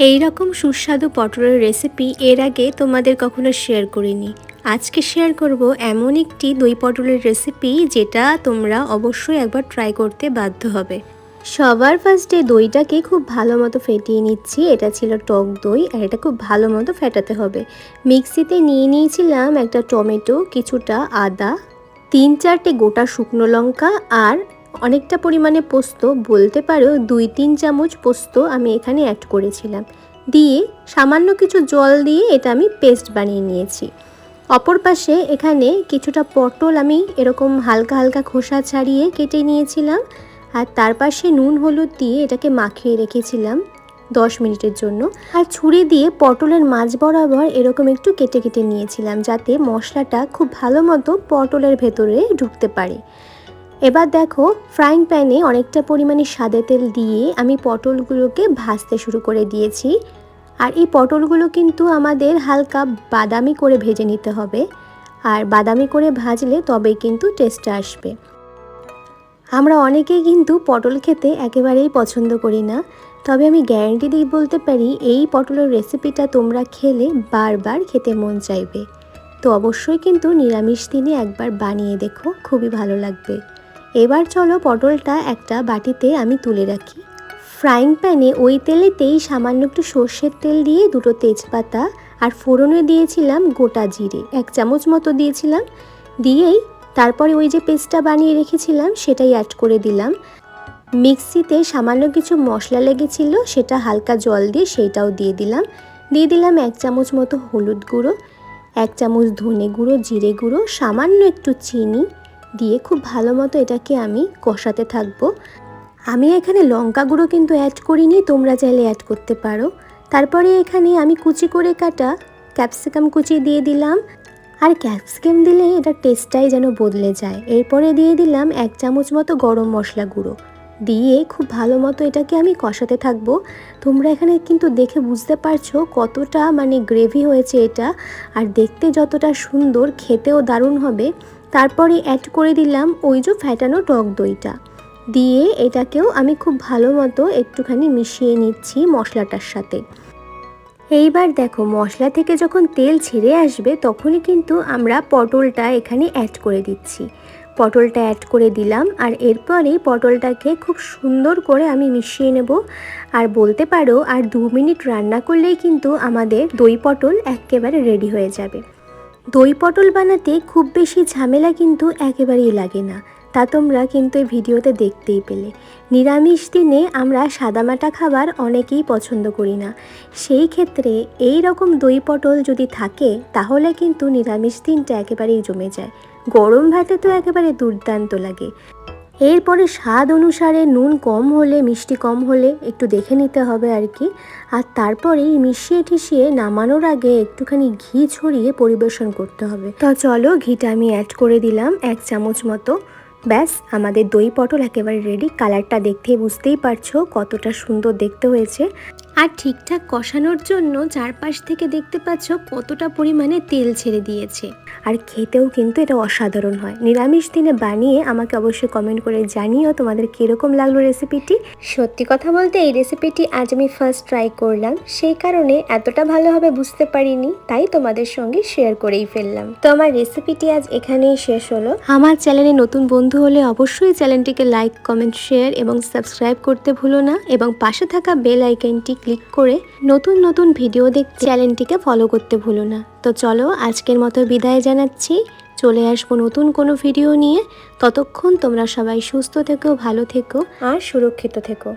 এই রকম সুস্বাদু পটলের রেসিপি এর আগে তোমাদের কখনো শেয়ার করিনি। আজকে শেয়ার করব এমন একটি দই পটলের রেসিপি যেটা তোমরা অবশ্যই একবার ট্রাই করতে বাধ্য হবে। সবার ফার্স্টে দইটাকে খুব ভালো মতো ফেটিয়ে নিচ্ছি। এটা ছিল টক দই আর এটা খুব ভালো মতো ফেটাতে হবে। মিক্সিতে নিয়ে নিয়েছিলাম একটা টমেটো, কিছুটা আদা, তিন চারটে গোটা শুকনো লঙ্কা আর অনেকটা পরিমাণে পোস্ত, বলতে পারো দুই তিন চামচ পোস্ত আমি এখানে অ্যাড করেছিলাম। দিয়ে সামান্য কিছু জল দিয়ে এটা আমি পেস্ট বানিয়ে নিয়েছি। অপর পাশে এখানে কিছুটা পটল আমি এরকম হালকা হালকা খোসা ছাড়িয়ে কেটে নিয়েছিলাম। আর তার পাশে নুন, হলুদ দিয়ে এটাকে মাখিয়ে রেখেছিলাম দশ মিনিটের জন্য। আর ছুরি দিয়ে পটলের মাছ বরাবর এরকম একটু কেটে কেটে নিয়েছিলাম যাতে মশলাটা খুব ভালো মতো পটলের ভেতরে ঢুকতে পারে। এবার দেখো ফ্রাইং প্যানে অনেকটা পরিমাণে সাদে তেল দিয়ে আমি পটলগুলোকে ভাজতে শুরু করে দিয়েছি। আর এই পটলগুলো কিন্তু আমাদের হালকা বাদামি করে ভেজে নিতে হবে। আর বাদামি করে ভাজলে তবেই কিন্তু টেস্টটা আসবে। আমরা অনেকেই কিন্তু পটল খেতে একেবারেই পছন্দ করি না। তবে আমি গ্যারান্টি দিয়ে বলতে পারি, এই পটলের রেসিপিটা তোমরা খেলে বারবার খেতে মন চাইবে। তো অবশ্যই কিন্তু নিরামিষ দিনে একবার বানিয়ে দেখো, খুবই ভালো লাগবে। এবার চলো পটলটা একটা বাটিতে আমি তুলে রাখি। ফ্রাইং প্যানে ওই তেলেতেই সামান্য একটু সর্ষের তেল দিয়ে দুটো তেজপাতা আর ফোড়নে দিয়েছিলাম গোটা জিরে, এক চামচ মতো দিয়েছিলাম। দিয়েই তারপরে ওই যে পেস্টটা বানিয়ে রেখেছিলাম সেটাই অ্যাড করে দিলাম। মিক্সিতে সামান্য কিছু মশলা লেগেছিল, সেটা হালকা জল দিয়ে সেইটাও দিয়ে দিলাম। দিয়ে দিলাম এক চামচ মতো হলুদ গুঁড়ো, এক চামচ ধনে গুঁড়ো, জিরে গুঁড়ো, সামান্য একটু চিনি দিয়ে খুব ভালো মতো এটাকে আমি কষাতে থাকব। আমি এখানে লঙ্কা গুঁড়ো কিন্তু অ্যাড করিনি, তোমরা চাইলে অ্যাড করতে পারো। তারপরে এখানে আমি কুচি করে কাটা ক্যাপসিকাম কুচি দিয়ে দিলাম। আর ক্যাপসিকাম দিলে এটা টেস্টটাই যেন বদলে যায়। এরপরে দিয়ে দিলাম এক চামচ মতো গরম মশলা গুঁড়ো। দিয়ে খুব ভালো মতো এটাকে আমি কষাতে থাকব। তোমরা এখানে কিন্তু দেখে বুঝতে পারছ কতটা মানে গ্রেভি হয়েছে এটা। আর দেখতে যতটা সুন্দর, খেতেও দারুণ হবে। তারপরে অ্যাড করে দিলাম ওই যে ফ্যাটানো টক দইটা। দিয়ে এটাকেও আমি খুব ভালো মতো একটুখানি মিশিয়ে নিচ্ছি মশলাটার সাথে। এইবার দেখো, মশলা থেকে যখন তেল ছেড়ে আসবে তখনই কিন্তু আমরা পটলটা এখানে অ্যাড করে দিচ্ছি। পটলটা অ্যাড করে দিলাম আর এরপরেই পটলটাকে খুব সুন্দর করে আমি মিশিয়ে নেব। আর বলতে পারো, আর দু মিনিট রান্না করলেই কিন্তু আমাদের দই পটল একেবারে রেডি হয়ে যাবে। দই পটল বানাতে খুব বেশি ঝামেলা কিন্তু একেবারেই লাগে না। তা তোমরা কিন্তু এই ভিডিওতে দেখতেই পেলে। নিরামিষ দিনে আমরা সাদামাটা খাবার অনেকেই পছন্দ করি না। সেই ক্ষেত্রে এই রকম দই পটল যদি থাকে, তাহলে কিন্তু নিরামিষ দিনটা একেবারেই জমে যায়। গরম ভাতে তো একেবারে দুর্দান্ত লাগে। এরপরে স্বাদ অনুসারে নুন কম হলে, মিষ্টি কম হলে একটু দেখে নিতে হবে আর কি। আর তারপরেই মিশিয়ে ঠিশিয়ে নামানোর আগে একটুখানি ঘি ছড়িয়ে পরিবেশন করতে হবে। তো চলো ঘিটা আমি অ্যাড করে দিলাম এক চামচ মতো। ব্যাস, আমাদের দই পটল একেবারে রেডি কালারটা দেখতেই বুঝতেই পারছ কতটা সুন্দর দেখতে হয়েছে। আর ঠিকঠাক কষানোর জন্য চারপাশ থেকে দেখতে পাচ্ছ কতটা পরিমাণে তেল ছেড়ে দিয়েছে। আর খেতেও কিন্তু এটা অসাধারণ হয়। নিরামিষ দিনে বানিয়ে আমাকে অবশ্যই কমেন্ট করে জানিও তোমাদের কীরকম লাগল রেসিপিটি সত্যি কথা বলতে এই রেসিপিটি আজ আমি ফার্স্ট ট্রাই করলাম। সেই কারণে এতটা ভালোভাবে বুঝতে পারিনি, তাই তোমাদের সঙ্গে শেয়ার করেই ফেললাম। তো আমার রেসিপিটি আজ এখানেই শেষ হলো। আমার চ্যানেলে নতুন বন্ধু হলে অবশ্যই চ্যানেলটিকে লাইক, কমেন্ট, শেয়ার এবং সাবস্ক্রাইব করতে ভুলো না এবং পাশে থাকা বেল আইকনটি ক্লিক করে নতুন নতুন ভিডিও দেখ চ্যানেলটিকে ফলো করতে ভুলো না। তো চলো আজকের মতো বিদায় জানাচ্ছি। চলে আসব নতুন কোনো ভিডিও নিয়ে। ততক্ষণ তোমরা সবাই সুস্থ থেকো, ভালো থেকো। আর সুরক্ষিত থেকো।